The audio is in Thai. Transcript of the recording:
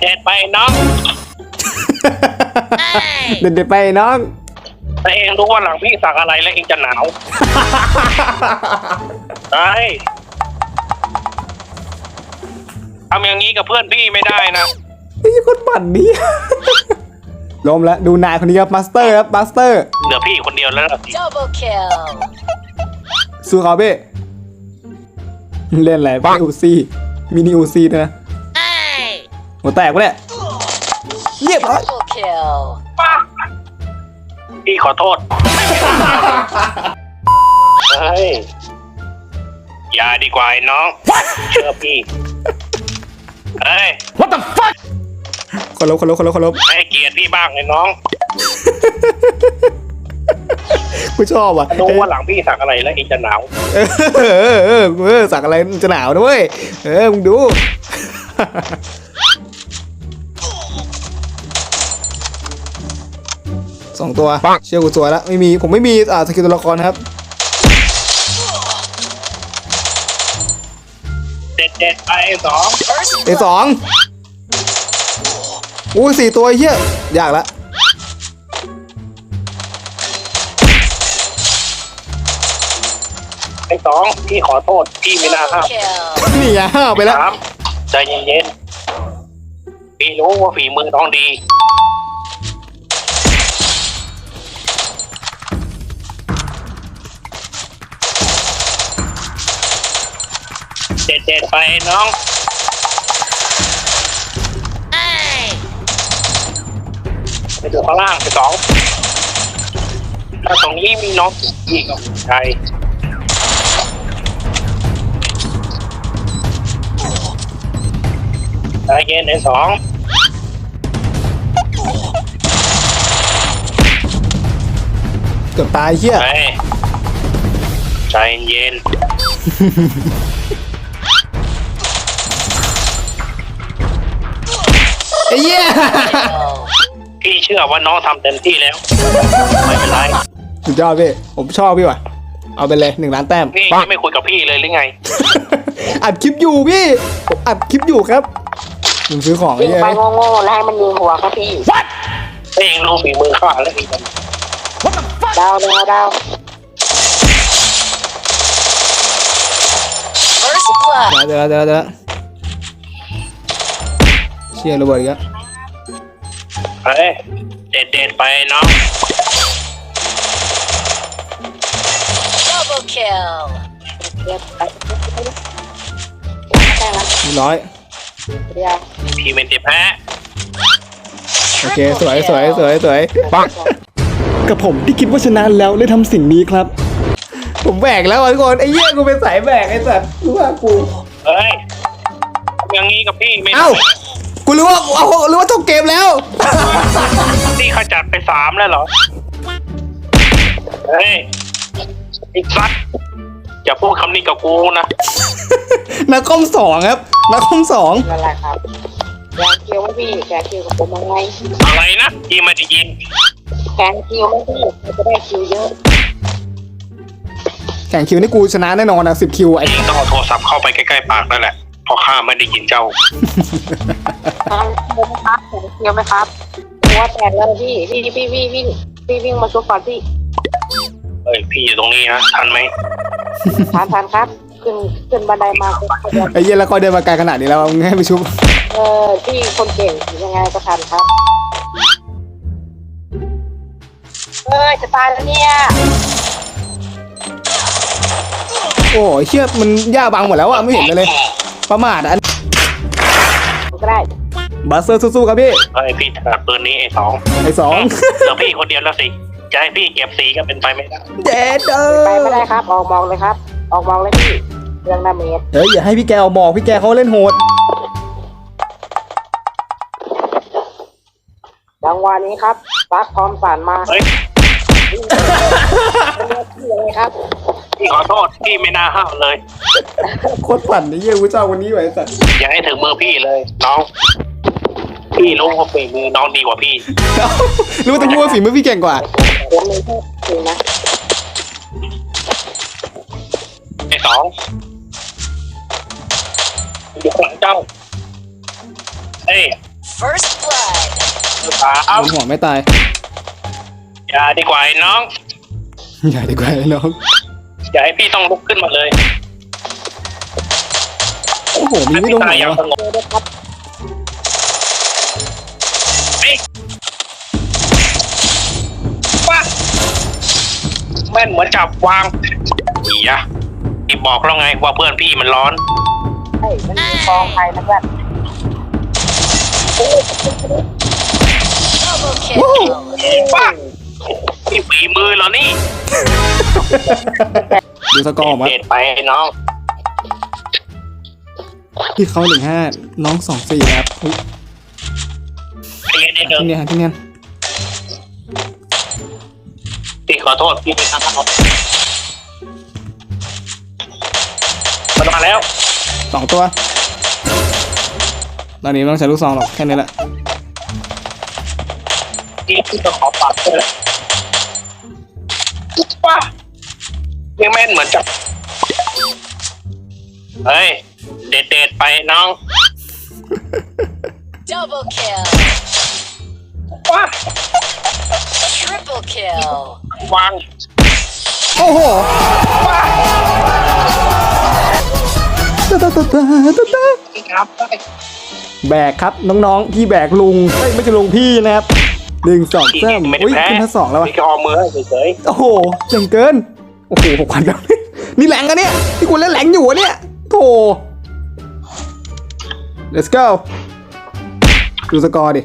เด็ดๆไปน้องเด็ดๆไปน้อง แต่เองรู้ว่าหลังพี่สักอะไรแล้วเองจะหนาวใช่ทำอย่างนี้กับเพื่อนพี่ไม่ได้นะไอ้คนปั่นนี่ ล้มแล้วดูนายคนนี้ครับมาสเตอร์ครับมาสเตอร์ เหลือพี่คนเดียวแล้วล่ะสิ Double kill. สู้เขาเบ้เล่นอะไรไม่อูซี่มินิอูซี่ด้วยนะ Hey. หัวแตกปะเนี่ยเรียบร้อย Triple kill. พี่ขอโทษ เฮ้ยอย่าดีกว่าไอ้น้อง เชื่อพี่ เฮ้ยขอลบขอลบขอลบขอลบให้เกียรติพี่บ้างไอ้น้องกูชอบอะรู้ว่าหลังพี่สักอะไรแล้วเองจะหนาว เออเออเออเออสักอะไรมันจะหนาวด้วยเออมึงดู สองตัวเชื่อกูสวยแล้วไม่มีผมไม่มีอ่าสกิลตัวละครครับเด็ดเด็ดๆไปสอง First เอสองอุ้ยสี่ตัวไอ้เฮียยากละไอ้สองพี่ขอโทษพี่ไม่น่าห้าม kill. นี่ไงห้าวไปแล้ว สามใจเย็นๆพี่รู้ว่าฝีมือต้องดี เด็ดเด็ดๆไปน้อง Hey. ไปดูข้างล่างไปสองถ้าตรงนี้มีน้องพี่ก็ใช่ใจเย็นไอ้สองเกือบตายเฮียไปใจเย็น เหี้ย Kill. พี่เชื่อว่าน้องทำเต็มที่แล้ว ไม่เป็นไร สุดยอดพี่ ผมชอบพี่ว่ะ เอาไปเลยหนึ่งล้านแต้มนี่ยัง ไม่คุยกับพี่เลยหรือไง อัดคลิปอยู่พี่ผมอัดคลิปอยู่ครับผมซื้อของไอ้ยิงเหี้ยไปโง่ๆแล้วให้มันยิงหัวครับพี่ถ้าเองรู้ฝีมือข้าแล้วเองจะดาวดาวดาว First blood. เดี๋ยวเดี๋ยวเดี๋ยวเดี๋ยวเชี่ยระเบิดอีกแล้วเฮ้ยเด็ดเด็ดๆไปน้อง Double kill. เดี๋ยวไปได้ละเรียบร้อยเดี๋ยวพี่ไม่ติดแพ้โอเค สวยสวยสวยสวยปังกับผมที่คิดว่าชนะแล้วเลยทำสิ่งนี้ครับ ผมแบกแล้วอะทุกคนไอ้เหี้ยกูเป็นสายแบกไอ้สัตว์รู้ว่ากู เฮ้ยทำอย่างนี้กับพี่ไม่ได้เอ้า กูรู้ว่าเอารู้ว่าจบเกมแล้ว นี่เขาจัดไปสามแล้วเหรอ เฮ้ยไอีกสัตว์อย่าพูดคำนี้กับกูนะ นักคอมสองครับ นักคอมสองนั่นแหละครับแกนคิวไหมพี่แกนคิวกับผมยังไงอะไรนะยี่ไม่ได้ยินแกนคิวไหมพี่มันจะได้คิวเยอะแข่งคิวนี่กูชนะแน่นอนนะสิบคิวไอ้เองต้องเอาโทรศัพท์เข้าไปใกล้ๆปากนั่นแหละเพราะข้าไม่ได้ยินเจ้า แกนคิวไหมครับแกนคิวไหมครับหัวแตกแล้วพี่พี่พี่พี่วิ่งพี่วิ่งมาชุบก่อนพี่เฮ้ยพี่อยู่ตรงนี้นะทันไหมทานทานครับขึ้นขึ้นบันไดมาก็เดี๋ยวไอ้เหี้ยแล้วคอยเดินมาไกลขนาดนี้แล้วมึงให้ไปชุบเออพี่คนเก่งยังไงก็ทันครับเอ้ยจะตายแล้วเนี่ยโอ้ยเชี่ยมันย่าบังหมดแล้วอะไม่เห็นเลยเลยประมาทอะมันก็ได้ บัสเซอร์สู้ๆครับพี่เฮ้ยพี่ถนัดปืนนี้ไอ้สองไอ้สองเหลือพี่คนเดียวแล้วสิจะให้พี่เก็บสีก็เป็นไปไม่ได้เด็ดเอไปอไม่ได้ครับ ออกมองเลยครับ ออกมองเลยพี่เรื่องดาเมจเฮ้ยอย่าให้พี่แกเอาบอกพี่แกเขาเล่นโหดจังหวะนี้ครับซักพร้อมสารมาเฮ้ยวิ่งไปเรียกพี่เลยครับพี่ขอโทษพี่ไม่น่าห้ามเลยโคตรปั่นไอ้เหี้ยกูเจ้าวันนี้ไว้สัตว์อย่าให้ถึงมือพี่เลย น้อง พี่รู้ว่าฝีมือน้องดีกว่าพี่รู้ว่าแต่พูดว่าฝีมือพี่เก่งกว่าผมมีแค่จริงนะไอ้สองอยู่ข้างหลังเจ้าเอ้ย First blood. สามโดนหัวไม่ตาย อย่าดีกว่าไอ้น้อง อย่าดีกว่าไอ้น้องอย่าให้พี่ต้องลุกขึ้นมาเลย โอ้โห มีให้ไม่พี่ลงหัตายวอ แม่นเหมือนจับวางอีอะพี่บอกแล้วไงว่าเพื่อนพี่มันร้อนเฮ้ยมันมีกองใครนะเพื่อน Double kill. ว้านี่ฝีมือเหรอนี่ดูสกอร์มาเด็ดไปไอ้น้องที่เขาหนึ่งห้าน้องสองสี่ครับอุ๊ยไอ้เด็กที่เนี่ยที่เนี่ย พี่ขอโทษพี่ครับมันมาแล้วสองตัวตอนนี้ไม่ต้องใช้ลูกซองหรอกแค่นี้แหละพี่พี่จะขอปากเลยว้ายังแม่นเหมือนจับเฮ้ย เด็ดเด็ดๆไปน้อง Double kill. ว้า Triple kill. วาง โอ้โหตาตาตาตาตาตาครับแบกครับน้องๆพี่แบกลุงเอ้ยไม่ใช่ลุงพี่นะครับหนึ่งสองพี่สามไม่ได้อุ้ยแพ้ขึ้นมาสองแล้ววะพี่ก็เอามือให้เฉยโอ้โหเจ๋งเกิน โอ้โหหกพันครับ นี่แหลงกันเนี่ย ที่คุณเล่นแหลงอยู่อะเนี่ยโธ่ let's go ดูสกอร์ดิ